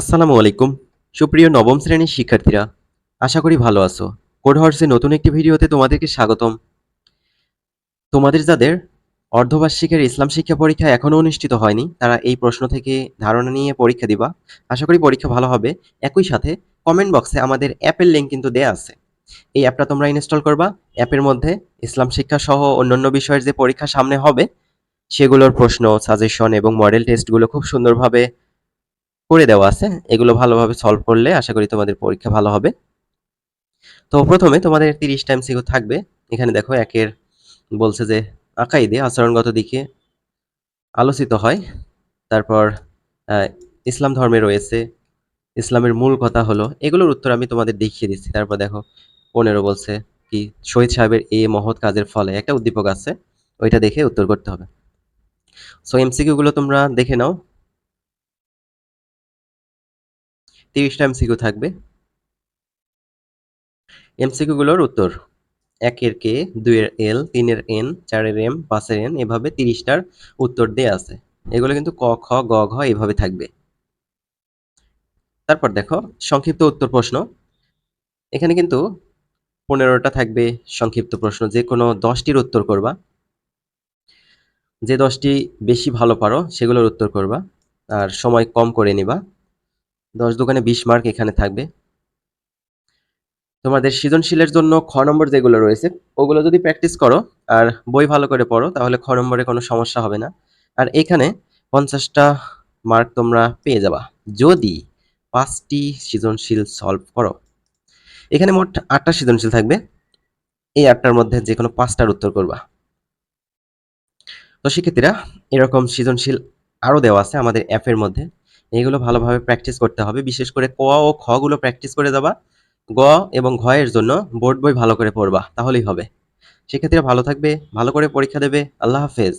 আসসালামু আলাইকুম। সুপ্রিয় নবম শ্রেণির শিক্ষার্থীরা, আশা করি ভালো আছো। কোড হর্সের নতুন একটি ভিডিওতে তোমাদেরকে স্বাগতম। তোমাদের যাদের অর্ধবার্ষিকের ইসলাম শিক্ষা পরীক্ষা এখনও অনুষ্ঠিত হয়নি, তারা এই প্রশ্ন থেকে ধারণা নিয়ে পরীক্ষা দিবা। আশা করি পরীক্ষা ভালো হবে। একই সাথে কমেন্ট বক্সে আমাদের অ্যাপের লিঙ্ক কিন্তু দেয়া আছে। এই অ্যাপটা তোমরা ইনস্টল করবা। অ্যাপের মধ্যে ইসলাম শিক্ষা সহ অন্যান্য বিষয়ের যে পরীক্ষা সামনে হবে, সেগুলোর প্রশ্ন সাজেশন এবং মডেল টেস্টগুলো খুব সুন্দরভাবে করে দেওয়া আছে। এগুলো ভালোভাবে সলভ করলে আশা করি তোমাদের পরীক্ষা ভালো হবে। তো প্রথমে তোমাদের তিরিশ টাইম সিগো থাকবে। এখানে দেখো একের বলছে যে আকাইদে আচরণগত দিকে আলোচিত হয়। তারপর ইসলাম ধর্মে রয়েছে। ইসলামের মূল কথা হলো, এগুলোর উত্তর আমি তোমাদের দেখিয়ে দিচ্ছি। তারপর দেখো, পনেরো বলছে কি, শহীদ সাহেবের এ মহৎ কাজের ফলে একটা উদ্দীপক আছে। ওইটা দেখে উত্তর করতে হবে। সো এমসিকিউগুলো তোমরা দেখে নাও। তিরিশটা এমসিকিউ থাকবে। এমসিকিউ গুলোর উত্তর। একের কে, দুইয়ের এল তিনের এন চারের এম পাঁচের এন এভাবে তিরিশটার উত্তর দেয়া আছে। এগুলো কিন্তু ক, খ, গ, ঘ এভাবে থাকবে। তারপর দেখো, সংক্ষিপ্ত উত্তর প্রশ্ন। এখানে কিন্তু পনেরোটা থাকবে সংক্ষিপ্ত প্রশ্ন, যে কোনো দশটির উত্তর করবা। যে দশটি বেশি ভালো পারো, সেগুলোর উত্তর করবা। আর সময় কম করে নিবা। দশ দোকানে বিশ মার্ক এখানে থাকবে। তোমাদের সৃজনশীলের জন্য খ নম্বর যেগুলো রয়েছে, ওগুলো যদি প্র্যাকটিস করো আর বই ভালো করে পড়ো, তাহলে খ নম্বরে কোনো সমস্যা হবে না। আর এখানে পঞ্চাশটা মার্ক তোমরা পেয়ে যাবা। যদি পাঁচটি সৃজনশীল সলভ করো, এখানে মোট আটটা সৃজনশীল থাকবে। এই আটটার মধ্যে যে কোনো পাঁচটার উত্তর করবা। তো শিক্ষার্থীরা এরকম সৃজনশীল আরও দেওয়া আছে আমাদের অ্যাপের মধ্যে। এগুলো ভালোভাবে প্র্যাকটিস করতে হবে। বিশেষ করে ক ও খগুলো গুলো প্র্যাকটিস করে যাবা গ এবং ঘ এর জন্য বোর্ড বই ভালো করে পড়বা, তাহলেই হবে। সেক্ষেত্রে ভালো থাকবে, ভালো করে পরীক্ষা দেবে। আল্লাহ হাফেজ।